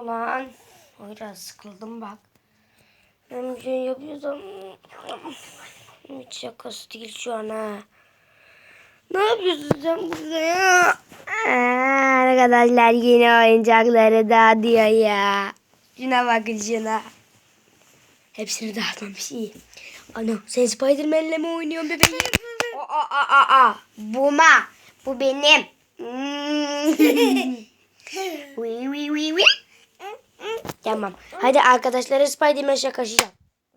oldu lan? Biraz sıkıldım bak. Ben bir şey yapıyorsam hiç şakası değil şu an ha. Ne yapıyorsun sen burada ya? Aa, Arkadaşlar yeni oyuncakları dağıtıyor ya. Şuna bakın şuna. Hepsini dağıtmamış iyi. Ana sen Spiderman'le mi oynuyorsun bebeğim? Aa, aa, aa, aa. Buma. Bu benim. Tamam. Hadi arkadaşlara Spiderman şakaşacağım.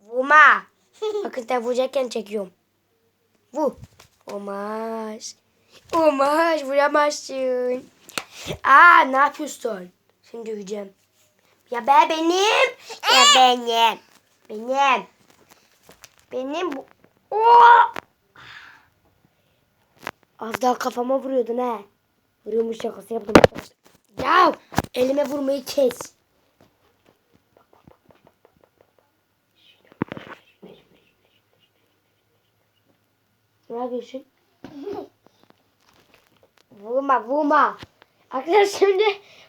Vurma. Bakın sen vuracakken çekiyorum. Vur. Olmaz. Olmaz. Vuramazsın. Aa ne yapıyorsun? Seni döveceğim. Ya be benim. Ya benim. Benim. Benim bu. Oo! Az daha kafama vuruyordun ha. Vuruyormuş şakası yaptım. Ya elime vurmayı kes. Ne yapıyorsun? vurma vurma. Arkadaşlar şimdi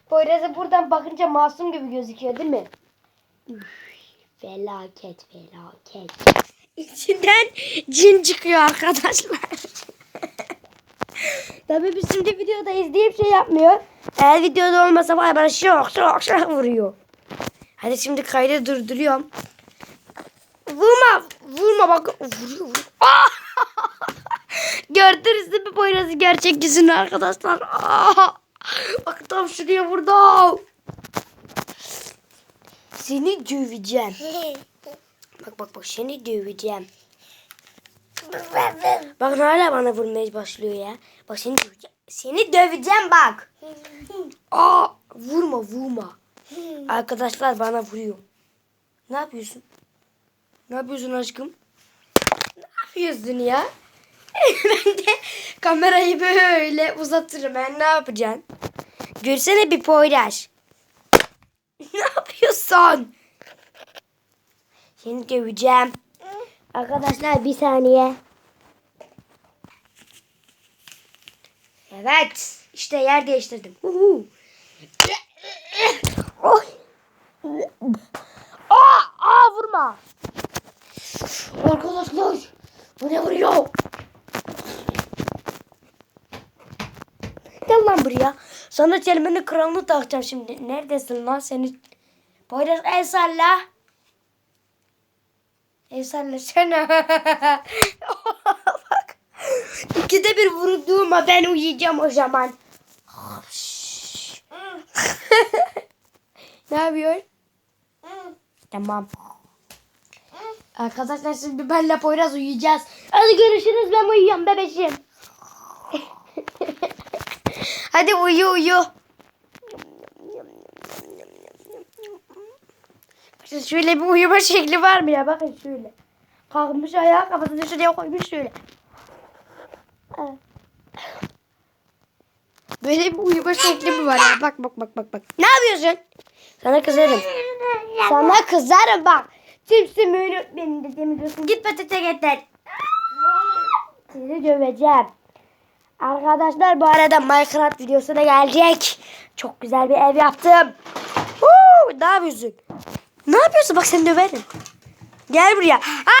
Poyraz'a buradan bakınca masum gibi gözüküyor değil mi? Üf, felaket felaket. İçinden cin çıkıyor arkadaşlar. Tabii biz şimdi videoda izleyip şey yapmıyor. Eğer videoda olmasa var ya bana şok şok şok vuruyor. Hadi şimdi kaydı durduruyorum. Vurma vurma bak vuruyor vuruyor. Ah! Gördünüz değil mi gerçek yüzünü arkadaşlar. Ah! Bak tam şuraya vurdu. Seni döveceğim. Bak bak bak seni döveceğim. Bak hala bana vurmaya başlıyor ya. Bak seni döveceğim. Seni döveceğim bak. Aa, vurma vurma. Arkadaşlar bana vuruyor. Ne yapıyorsun? Ne yapıyorsun aşkım? Ne yapıyorsun ya? ben de kamerayı böyle uzatırım. Ben ne yapacaksın? Görsene bir poyraş. ne yapıyorsun? Seni döveceğim. Arkadaşlar bir saniye. Evet. işte yer değiştirdim. Uhu. Oy. Aa, aa vurma. Arkadaşlar bu ne vuruyor? Gel lan buraya. Sana çelmenin kralını takacağım şimdi. Neredesin lan seni? Poyraz el salla. El salla sana. Bak. İkide bir vurduğuma ben uyuyacağım o zaman. ne yapıyor? Tamam. Arkadaşlar şimdi benle Poyraz uyuyacağız. Hadi görüşürüz ben uyuyorum bebeğim. Hadi uyu uyu. İşte şöyle bir uyuma şekli var mı ya? Bakın şöyle. Kalkmış ayağı kafasını şuraya koymuş şöyle. Böyle bir uyuma şekli mi var ya? Bak bak bak bak bak. Ne yapıyorsun? Sana kızarım. Sana kızarım bak. Kimsin böyle benim dediğimi diyorsun. Git patete getir. Seni döveceğim. Arkadaşlar bu arada Minecraft videosu da gelecek. Çok güzel bir ev yaptım. Huu, ne yapıyorsun? Ne yapıyorsun? Bak seni döverim. Gel buraya.